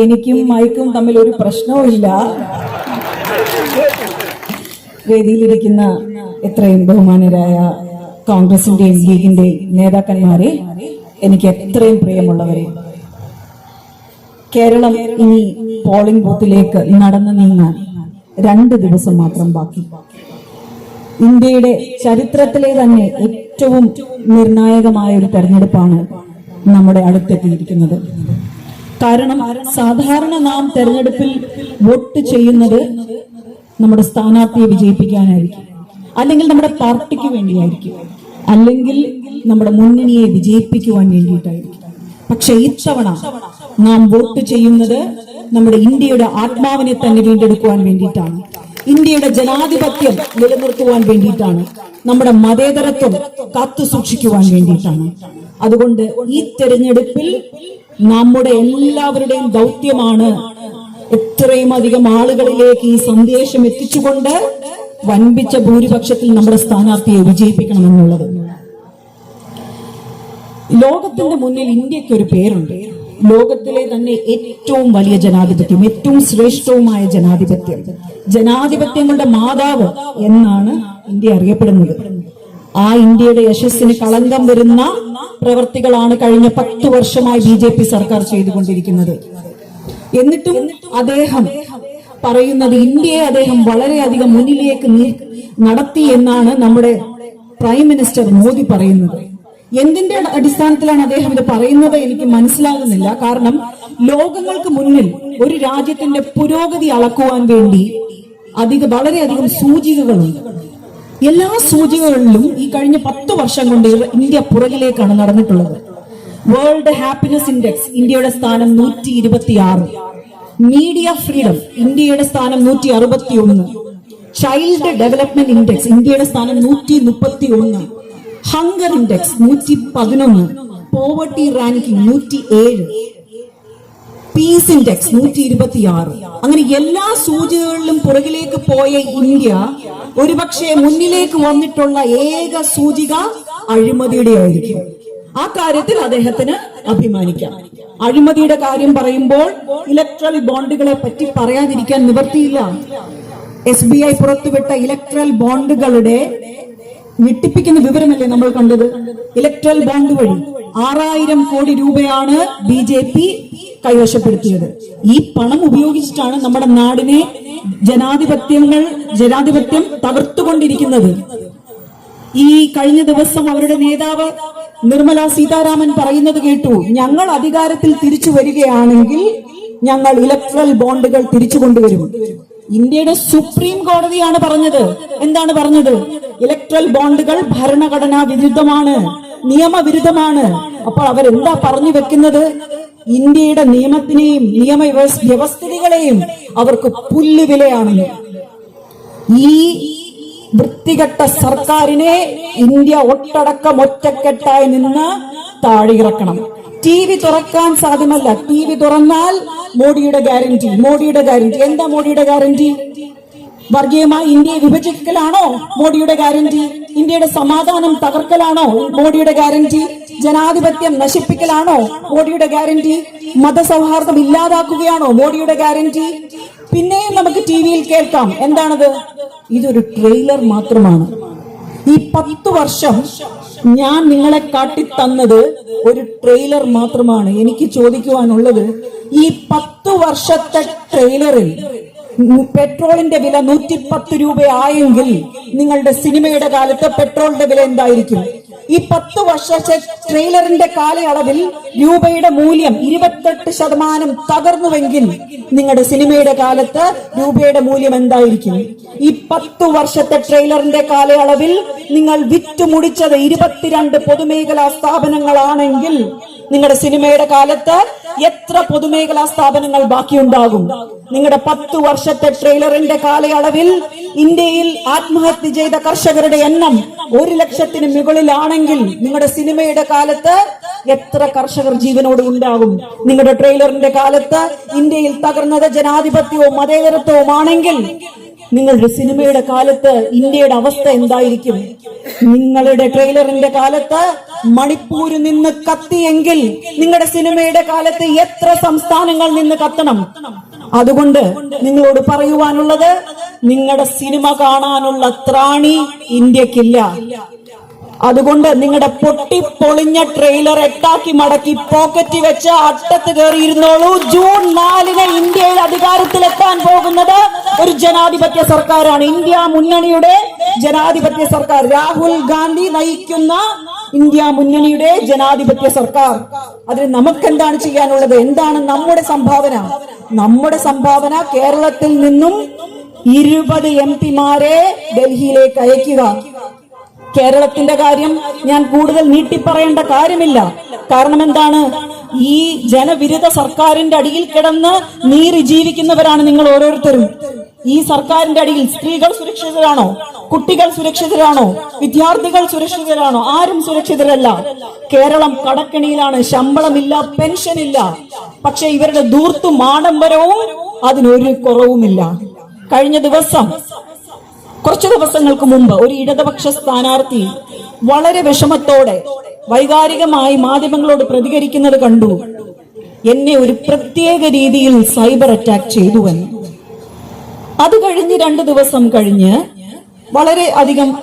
എനിക്കും മൈക്കും തമ്മിൽ ഒരു പ്രശ്നവുമില്ല വേദിയിലിരിക്കുന്ന എത്രയും ബഹുമാനരായ കോൺഗ്രസിന്റെയും ലീഗിന്റെയും നേതാക്കന്മാരെ എനിക്ക് എത്രയും പ്രിയമുള്ളവരെ കേരളം ഇനി പോളിംഗ് ബൂത്തിലേക്ക് നടന്നു നീങ്ങാൻ രണ്ട് ദിവസം മാത്രം ബാക്കി. ഇന്ത്യയുടെ ചരിത്രത്തിലെ തന്നെ ഏറ്റവും നിർണായകമായ ഒരു തെരഞ്ഞെടുപ്പാണ് നമ്മുടെ അടുത്തെത്തിയിരിക്കുന്നത്. കാരണം സാധാരണ നാം തെരഞ്ഞെടുപ്പിൽ വോട്ട് ചെയ്യുന്നത് നമ്മുടെ സ്ഥാനാർത്ഥിയെ വിജയിപ്പിക്കാനായിരിക്കും. അല്ലെങ്കിൽ നമ്മുടെ പാർട്ടിക്ക് വേണ്ടിയായിരിക്കും. അല്ലെങ്കിൽ നമ്മുടെ മുന്നണിയെ വിജയിപ്പിക്കുവാൻ വേണ്ടിയിട്ടായിരിക്കും. പക്ഷെ ഇത്തവണ നാം വോട്ട് ചെയ്യുന്നത് നമ്മുടെ ഇന്ത്യയുടെ ആത്മാവിനെ തന്നെ വീണ്ടെടുക്കുവാൻ വേണ്ടിയിട്ടാണ്. ഇന്ത്യയുടെ ജനാധിപത്യം നിലനിർത്തുവാൻ വേണ്ടിയിട്ടാണ്. നമ്മുടെ മതേതരത്വം കാത്തു സൂക്ഷിക്കുവാൻ വേണ്ടിയിട്ടാണ്. അതുകൊണ്ട് ഈ തെരഞ്ഞെടുപ്പിൽ നമ്മുടെ എല്ലാവരുടെയും ദൗത്യമാണ് എത്രയും അധികം ആളുകളിലേക്ക് ഈ സന്ദേശം എത്തിച്ചുകൊണ്ട് വൻപിച്ച ഭൂരിപക്ഷത്തിൽ നമ്മുടെ സ്ഥാനാർത്ഥിയെ വിജയിപ്പിക്കണം എന്നുള്ളത് ലോകത്തിന്റെ മുന്നിൽ ഇന്ത്യയ്ക്ക് ഒരു പേരുണ്ട്. ലോകത്തിലെ തന്നെ ഏറ്റവും വലിയ ജനാധിപത്യം ഏറ്റവും ശ്രേഷ്ഠവുമായ ജനാധിപത്യം. ജനാധിപത്യങ്ങളുടെ മാതാവ് എന്നാണ് ഇന്ത്യ അറിയപ്പെടുന്നത്. ആ ഇന്ത്യയുടെ യശസ്സിന് കളങ്കം വരുന്ന പ്രവർത്തികളാണ് കഴിഞ്ഞ പത്ത് വർഷമായി ബി ജെ പി സർക്കാർ ചെയ്തുകൊണ്ടിരിക്കുന്നത്. എന്നിട്ടും അദ്ദേഹം പറയുന്നത് ഇന്ത്യയെ അദ്ദേഹം വളരെയധികം മുന്നിലേക്ക് നടത്തി എന്നാണ് നമ്മുടെ പ്രൈം മിനിസ്റ്റർ മോദി പറയുന്നത്. എന്തിന്റെ അടിസ്ഥാനത്തിലാണ് അദ്ദേഹം ഇത് പറയുന്നത് എനിക്ക് മനസ്സിലാകുന്നില്ല. കാരണം ലോകങ്ങൾക്ക് മുന്നിൽ ഒരു രാജ്യത്തിന്റെ പുരോഗതി അളക്കുവാൻ വേണ്ടി അധിക വളരെയധികം സൂചികകളുണ്ട്. എല്ലാ സൂചികകളിലും ഈ കഴിഞ്ഞ പത്ത് വർഷം കൊണ്ട് ഇന്ത്യ പുറകിലേക്കാണ് നടന്നിട്ടുള്ളത്. വേൾഡ് ഹാപ്പിനെസ് ഇൻഡെക്സ് ഇന്ത്യയുടെ സ്ഥാനം നൂറ്റി ഇരുപത്തി ആറ് മീഡിയ ഫ്രീഡം ഇന്ത്യയുടെ സ്ഥാനം നൂറ്റി അറുപത്തി ഒന്ന് ചൈൽഡ് ഡെവലപ്മെന്റ് ഇൻഡെക്സ് ഇന്ത്യയുടെ സ്ഥാനം നൂറ്റി മുപ്പത്തി ഒന്ന് ഹങ്കർ ഇൻഡെക്സ് നൂറ്റി പതിനൊന്ന് പോവർട്ടി റാങ്കിംഗ് നൂറ്റി ഏഴ് പീസ് ഇൻഡെക്സ് നൂറ്റി ഇരുപത്തി ആറ് അങ്ങനെ എല്ലാ സൂചികകളിലും പുറകിലേക്ക് പോയ ഇന്ത്യ ഒരുപക്ഷെ മുന്നിലേക്ക് വന്നിട്ടുള്ള ഏക സൂചിക അഴിമതിയുടെ ആയിരിക്കും. ആ കാര്യത്തിൽ അദ്ദേഹത്തിന് അഭിമാനിക്കാം. അഴിമതിയുടെ കാര്യം പറയുമ്പോൾ ഇലക്ട്രൽ ബോണ്ടുകളെ പറ്റി പറയാതിരിക്കാൻ നിവർത്തിയില്ല എസ് ബി ഐ പുറത്തുവിട്ട ഇലക്ട്രൽ ബോണ്ടുകളുടെ ഞെട്ടിപ്പിക്കുന്ന വിവരമല്ലേ നമ്മൾ കണ്ടത്? ഇലക്ട്രൽ ബോണ്ട് വഴി ആറായിരം കോടി രൂപയാണ് ബി ജെ പി കൈവശപ്പെടുത്തിയത്. ഈ പണം ഉപയോഗിച്ചിട്ടാണ് നമ്മുടെ നാടിനെ ജനാധിപത്യങ്ങൾ ജനാധിപത്യം തകർത്തുകൊണ്ടിരിക്കുന്നത്. ഈ കഴിഞ്ഞ ദിവസം അവരുടെ നേതാവ് നിർമ്മല സീതാരാമൻ പറയുന്നത് കേട്ടു ഞങ്ങൾ അധികാരത്തിൽ തിരിച്ചു വരികയാണെങ്കിൽ ഞങ്ങൾ ഇലക്ട്രൽ ബോണ്ടുകൾ തിരിച്ചു കൊണ്ടുവരും. ഇന്ത്യയുടെ സുപ്രീം കോടതിയാണ് പറഞ്ഞത്. എന്താണ് പറഞ്ഞത്? ഇലക്ട്രൽ ബോണ്ടുകൾ ഭരണഘടനാ വിരുദ്ധമാണ് നിയമവിരുദ്ധമാണ്. അപ്പോൾ അവരെന്താ പറഞ്ഞു വെക്കുന്നത്? ഇന്ത്യയുടെ നിയമത്തിനെയും നിയമ വ്യവസ്ഥിതികളെയും അവർക്ക് പുല്ലുവിലയാണെന്ന് ഈ വൃത്തികെട്ട സർക്കാരിനെ ഇന്ത്യ ഒട്ടടക്കം ഒറ്റക്കെട്ടായി നിന്ന് താഴെയിറക്കണം. ടി വി തുറക്കാൻ സാധ്യമല്ല. ടി വി തുറന്നാൽ മോഡിയുടെ ഗ്യാരണ്ടി മോഡിയുടെ ഗ്യാരണ്ടി എന്താ മോഡിയുടെ ഗ്യാരണ്ടി വർഗീയമായി ഇന്ത്യയെ വിഭജിക്കലാണോ മോഡിയുടെ ഗ്യാരണ്ടി ഇന്ത്യയുടെ സമാധാനം തകർക്കലാണോ മോഡിയുടെ ഗ്യാരണ്ടി ജനാധിപത്യം നശിപ്പിക്കലാണോ മോഡിയുടെ ഗ്യാരണ്ടി? മതസൗഹാർദ്ദം ഇല്ലാതാക്കുകയാണോ മോഡിയുടെ ഗ്യാരണ്ടി? പിന്നെയും നമുക്ക് ടി വിയിൽ കേൾക്കാം. എന്താണത്? ഇതൊരു ട്രെയിലർ മാത്രമാണ്. ഈ പത്തു വർഷം ഞാൻ നിങ്ങളെ കാട്ടിത്തന്നത് ഒരു ട്രെയിലർ മാത്രമാണ്. എനിക്ക് ചോദിക്കുവാനുള്ളത് ഈ പത്തു വർഷത്തെ ട്രെയിലറിൽ പെട്രോളിന്റെ വില നൂറ്റി പത്ത് രൂപയായെങ്കിൽ നിങ്ങളുടെ സിനിമയുടെ കാലത്ത് പെട്രോളിന്റെ വില എന്തായിരിക്കും? ഈ പത്ത് വർഷത്തെ ട്രെയിലറിന്റെ കാലയളവിൽ രൂപയുടെ മൂല്യം ഇരുപത്തെട്ട് ശതമാനം തകർന്നുവെങ്കിൽ നിങ്ങളുടെ സിനിമയുടെ കാലത്ത് രൂപയുടെ മൂല്യം എന്തായിരിക്കും? ഈ പത്ത് വർഷത്തെ ട്രെയിലറിന്റെ കാലയളവിൽ നിങ്ങൾ വിറ്റുമുടിച്ചത് ഇരുപത്തിരണ്ട് പൊതുമേഖലാ സ്ഥാപനങ്ങളാണെങ്കിൽ നിങ്ങളുടെ സിനിമയുടെ കാലത്ത് എത്ര പൊതുമേഖലാ സ്ഥാപനങ്ങൾ ബാക്കിയുണ്ടാകും? നിങ്ങളുടെ പത്ത് വർഷത്തെ ട്രെയിലറിന്റെ കാലയളവിൽ ഇന്ത്യയിൽ ആത്മഹത്യ ചെയ്ത കർഷകരുടെ എണ്ണം ഒരു ലക്ഷത്തിന് മുകളിലാണെങ്കിൽ നിങ്ങളുടെ സിനിമയുടെ കാലത്ത് എത്ര കർഷകർ ജീവനോട് ഉണ്ടാകും? നിങ്ങളുടെ ട്രെയിലറിന്റെ കാലത്ത് ഇന്ത്യയിൽ തകർന്നത് ജനാധിപത്യവും മതേതരത്വവുമാണെങ്കിൽ നിങ്ങളുടെ സിനിമയുടെ കാലത്ത് ഇന്ത്യയുടെ അവസ്ഥ എന്തായിരിക്കും? നിങ്ങളുടെ ട്രെയിലറിന്റെ കാലത്ത് മണിപ്പൂരിൽ നിന്ന് കത്തിയെങ്കിൽ നിങ്ങളുടെ സിനിമയുടെ കാലത്ത് എത്ര സംസ്ഥാനങ്ങൾ നിന്ന് കത്തണം? അതുകൊണ്ട് നിങ്ങളോട് പറയുവാനുള്ളത് നിങ്ങളുടെ സിനിമ കാണാനുള്ള ത്രാണി ഇന്ത്യക്കില്ല. അതുകൊണ്ട് നിങ്ങളുടെ പൊട്ടി പൊളിഞ്ഞ ട്രെയിലർ എട്ടാക്കി മടക്കി പോക്കറ്റ് വെച്ച് അട്ടത്ത് കയറിയിരുന്നോളൂ. ജൂൺ നാലിന് ഇന്ത്യയിൽ അധികാരത്തിലെത്താൻ പോകുന്നത് ഒരു ജനാധിപത്യ സർക്കാരാണ്. ഇന്ത്യ മുന്നണിയുടെ ജനാധിപത്യ സർക്കാർ. രാഹുൽ ഗാന്ധി നയിക്കുന്ന ഇന്ത്യ മുന്നണിയുടെ ജനാധിപത്യ സർക്കാർ. അതിന് നമുക്ക് എന്താണ് ചെയ്യാനുള്ളത്? എന്താണ് നമ്മുടെ സംഭാവന? നമ്മുടെ സംഭാവന കേരളത്തിൽ നിന്നും ഇരുപത് എം പിമാരെ ഡൽഹിയിലേക്ക് അയക്കുക. കേരളത്തിന്റെ കാര്യം ഞാൻ കൂടുതൽ നീട്ടിപ്പറയേണ്ട കാര്യമില്ല. കാരണം എന്താണ്? ഈ ജനവിരുദ്ധ സർക്കാരിന്റെ അടിയിൽ കിടന്ന് നീറി ജീവിക്കുന്നവരാണ് നിങ്ങൾ ഓരോരുത്തരും. ഈ സർക്കാരിന്റെ അടിയിൽ സ്ത്രീകൾ സുരക്ഷിതരാണോ? കുട്ടികൾ സുരക്ഷിതരാണോ? വിദ്യാർത്ഥികൾ സുരക്ഷിതരാണോ? ആരും സുരക്ഷിതരല്ല. കേരളം കടക്കണിയിലാണ്. ശമ്പളമില്ല പെൻഷൻ ഇല്ല പക്ഷെ ഇവരുടെ ദൂർത്തും ആഡംബരവും അതിനൊരു കുറവുമില്ല. കഴിഞ്ഞ ദിവസം കുറച്ചു ദിവസങ്ങൾക്ക് മുമ്പ് ഒരു ഇടതുപക്ഷ സ്ഥാനാർത്ഥി വളരെ വിഷമത്തോടെ വൈകാരികമായി മാധ്യമങ്ങളോട് പ്രതികരിക്കുന്നത് കണ്ടു. എന്നെ ഒരു പ്രത്യേക രീതിയിൽ സൈബർ അറ്റാക്ക് ചെയ്തുവെന്ന്. അത് കഴിഞ്ഞ് രണ്ട് ദിവസം കഴിഞ്ഞ് വളരെ അധികം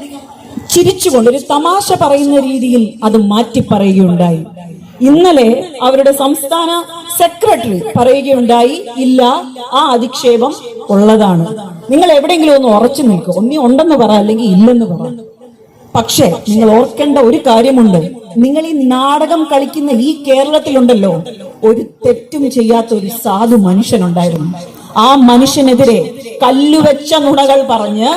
ചിരിച്ചുകൊണ്ട് ഒരു തമാശ പറയുന്ന രീതിയിൽ അത് മാറ്റി പറയുകയുണ്ടായി ഇന്നലെ അവരുടെ സംസ്ഥാന സെക്രട്ടറി പറയുകയുണ്ടായി ഇല്ല ആ അധിക്ഷേപം ഉള്ളതാണ്. നിങ്ങൾ എവിടെയെങ്കിലും ഒന്ന് ഉറച്ചു നിൽക്കുക ഒന്നി ഉണ്ടെന്ന് പറ അല്ലെങ്കിൽ ഇല്ലെന്ന് പറ. പക്ഷേ നിങ്ങൾ ഓർക്കേണ്ട ഒരു കാര്യമുണ്ട്. നിങ്ങൾ ഈ നാടകം കളിക്കുന്ന ഈ കേരളത്തിലുണ്ടല്ലോ ഒരു തെറ്റും ചെയ്യാത്ത ഒരു സാധു മനുഷ്യനുണ്ടായിരുന്നു. ആ മനുഷ്യനെതിരെ കല്ലുവെച്ച നുണകൾ പറഞ്ഞ്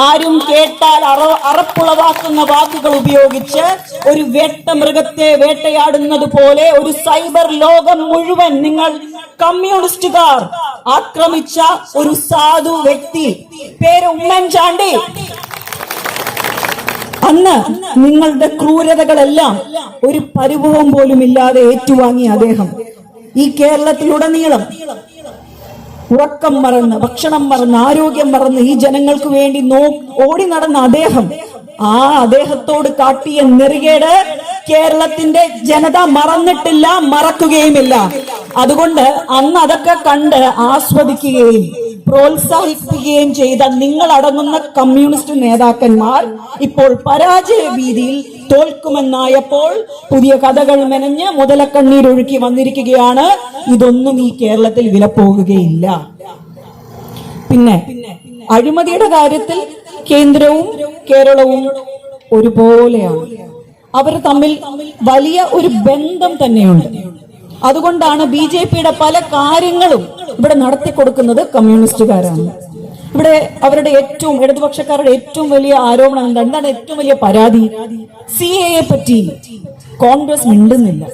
ആരും കേട്ടാൽ അറ അറപ്പുളവാക്കുന്ന വാക്കുകൾ ഉപയോഗിച്ച് ഒരു വേട്ടമൃഗത്തെ വേട്ടയാടുന്നത് പോലെ ഒരു സൈബർ ലോകം മുഴുവൻ നിങ്ങൾ കമ്മ്യൂണിസ്റ്റുകാർ ആക്രമിച്ച ഒരു സാധു വ്യക്തി. പേര് ഉമ്മൻചാണ്ടി. അന്ന് നിങ്ങളുടെ ക്രൂരതകളെല്ലാം ഒരു പരിഭവം പോലും ഇല്ലാതെ ഏറ്റുവാങ്ങി അദ്ദേഹം. ഈ കേരളത്തിലുടനീളം ഉറക്കം മറന്ന് ഭക്ഷണം മറന്ന് ആരോഗ്യം മറന്ന് ഈ ജനങ്ങൾക്ക് വേണ്ടി നോ ഓടി നടന്ന അദ്ദേഹം ആ അദ്ദേഹത്തോട് കാട്ടിയ നെറികേട് കേരളത്തിന്റെ ജനത മറന്നിട്ടില്ല മറക്കുകയുമില്ല. അതുകൊണ്ട് അന്ന് അതൊക്കെ കണ്ട് ആസ്വദിക്കുകയും പ്രോത്സാഹിപ്പിക്കുകയും ചെയ്ത നിങ്ങളടങ്ങുന്ന കമ്മ്യൂണിസ്റ്റ് നേതാക്കന്മാർ ഇപ്പോൾ പരാജയ ഭീതിയിൽ തോൽക്കുമെന്നായപ്പോൾ പുതിയ കഥകൾ മെനഞ്ഞ് മുതലക്കണ്ണീരൊഴുക്കി വന്നിരിക്കുകയാണ്. ഇതൊന്നും ഈ കേരളത്തിൽ വില പോകുകയില്ല പിന്നെ അഴിമതിയുടെ കാര്യത്തിൽ കേന്ദ്രവും കേരളവും ഒരുപോലെയാണ്. അവർ തമ്മിൽ വലിയ ഒരു ബന്ധം തന്നെയുണ്ട്. അതുകൊണ്ടാണ് ബി ജെ പിയുടെ പല കാര്യങ്ങളും ഇവിടെ നടത്തിക്കൊടുക്കുന്നത് കമ്മ്യൂണിസ്റ്റുകാരാണ്. ഇവിടെ അവരുടെ ഏറ്റവും ഇടതുപക്ഷക്കാരുടെ ഏറ്റവും വലിയ ആരോപണം എന്താണ്? എന്താണ് ഏറ്റവും വലിയ പരാതി? സി എയെ പറ്റി കോൺഗ്രസ് മിണ്ടുന്നില്ല.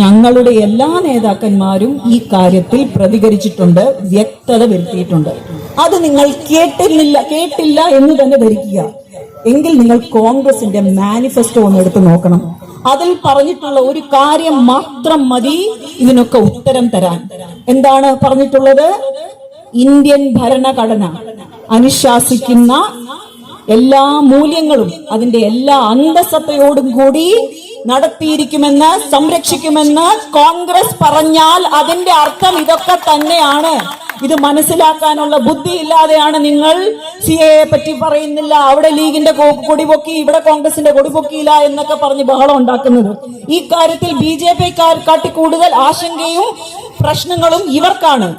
ഞങ്ങളുടെ എല്ലാ നേതാക്കന്മാരും ഈ കാര്യത്തിൽ പ്രതികരിച്ചിട്ടുണ്ട് വ്യക്തത വരുത്തിയിട്ടുണ്ട്. അത് നിങ്ങൾ കേട്ടില്ല കേട്ടില്ല എന്ന് തന്നെ ധരിക്കുക. എങ്കിൽ നിങ്ങൾ കോൺഗ്രസിന്റെ മാനിഫെസ്റ്റോ ഒന്ന് എടുത്ത് നോക്കണം. അതിൽ പറഞ്ഞിട്ടുള്ള ഒരു കാര്യം മാത്രം മതി ഇതിനൊക്കെ ഉത്തരം തരാൻ. എന്താണ് പറഞ്ഞിട്ടുള്ളത്? ഇന്ത്യൻ ഭരണഘടന അനുശാസിക്കുന്ന എല്ലാ മൂല്യങ്ങളും അതിന്റെ എല്ലാ അന്തസത്തയോടും കൂടി നടത്തിയിരിക്കുമെന്ന് സംരക്ഷിക്കുമെന്ന് കോൺഗ്രസ് പറഞ്ഞാൽ അതിന്റെ അർത്ഥം ഇതൊക്കെ തന്നെയാണ്. ഇത് മനസ്സിലാക്കാനുള്ള ബുദ്ധി ഇല്ലാതെയാണ് നിങ്ങൾ സി എ പറ്റി പറയുന്നില്ല. അവിടെ ലീഗിന്റെ കൊ- കൊടി പൊക്കി ഇവിടെ കോൺഗ്രസിന്റെ കൊടി പൊക്കിയില്ല എന്നൊക്കെ പറഞ്ഞ് ബഹളം ഉണ്ടാക്കുന്നത്. ഈ കാര്യത്തിൽ ബി ജെ പി കാട്ടി കൂടുതൽ ആശങ്കയും പ്രശ്നങ്ങളും ഇവർക്കാണ്.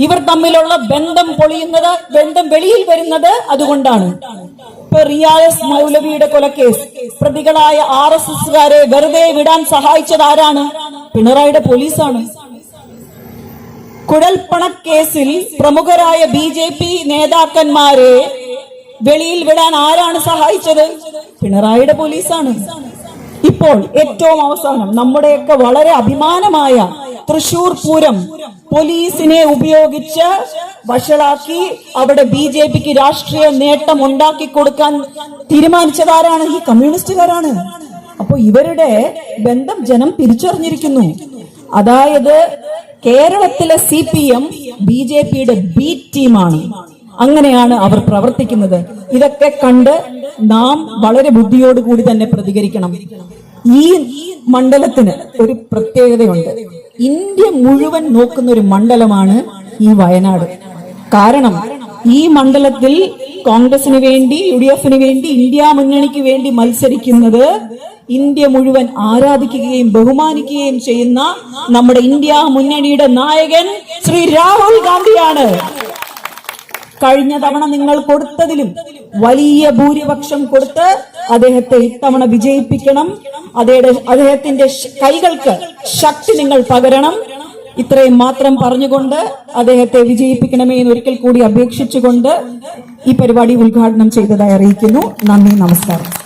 ഇവർ തമ്മിലുള്ള ബന്ധം പൊളിയുന്നത് ബന്ധം വെളിയിൽ വരുന്നത് അതുകൊണ്ടാണ്. ഇപ്പൊ റിയാസ് മൗലവിയുടെ കൊലക്കേസ്. പ്രതികളായ ആർ എസ് എസുകാരെ വെറുതെ വിടാൻ സഹായിച്ചത് ആരാണ്? പിണറായിയുടെ പോലീസാണ്. കുഴൽപ്പണക്കേസിൽ പ്രമുഖരായ ബി ജെ പി നേതാക്കന്മാരെ വെളിയിൽ വിടാൻ ആരാണ് സഹായിച്ചത്? പിണറായിയുടെ പോലീസാണ്. ഇപ്പോൾ ഏറ്റവും അവസാനം നമ്മുടെയൊക്കെ വളരെ അഭിമാനമായ തൃശൂർ പൂരം പോലീസിനെ ഉപയോഗിച്ച് വഷളാക്കി അവിടെ ബി ജെ പിക്ക് രാഷ്ട്രീയ നേട്ടം ഉണ്ടാക്കി കൊടുക്കാൻ തീരുമാനിച്ചതാരാണ്? ഈ കമ്മ്യൂണിസ്റ്റുകാരാണ്. അപ്പോൾ ഇവരുടെ ബന്ധം ജനം തിരിച്ചറിഞ്ഞിരിക്കുന്നു. അതായത് കേരളത്തിലെ C P M B J പിയുടെ ബി ടീമാണ് അങ്ങനെയാണ് അവർ പ്രവർത്തിക്കുന്നത്. ഇതൊക്കെ കണ്ട് നാം വളരെ ബുദ്ധിയോടുകൂടി തന്നെ പ്രതികരിക്കണം. ഈ മണ്ഡലത്തിന് ഒരു പ്രത്യേകതയുണ്ട്. ഇന്ത്യ മുഴുവൻ നോക്കുന്ന ഒരു മണ്ഡലമാണ് ഈ വയനാട്. കാരണം ഈ മണ്ഡലത്തിൽ കോൺഗ്രസിന് വേണ്ടി യു ഡി എഫിന് വേണ്ടി ഇന്ത്യ മുന്നണിക്ക് വേണ്ടി മത്സരിക്കുന്നത് ഇന്ത്യ മുഴുവൻ ആരാധിക്കുകയും ബഹുമാനിക്കുകയും ചെയ്യുന്ന നമ്മുടെ ഇന്ത്യ മുന്നണിയുടെ നായകൻ ശ്രീ രാഹുൽ ഗാന്ധിയാണ്. കഴിഞ്ഞ തവണ നിങ്ങൾ കൊടുത്തതിലും വലിയ ഭൂരിപക്ഷം കൊടുത്ത് അദ്ദേഹത്തെ ഇത്തവണ വിജയിപ്പിക്കണം. അദ്ദേഹത്തെ അദ്ദേഹത്തിന്റെ കൈകൾക്ക് ശക്തി നിങ്ങൾ പകരണം. ഇത്രയും മാത്രം പറഞ്ഞുകൊണ്ട് അദ്ദേഹത്തെ വിജയിപ്പിക്കണമേ എന്ന് ഒരിക്കൽ കൂടി അപേക്ഷിച്ചുകൊണ്ട് ഈ പരിപാടി ഉദ്ഘാടനം ചെയ്തതായി അറിയിക്കുന്നു. നന്ദി നമസ്കാരം.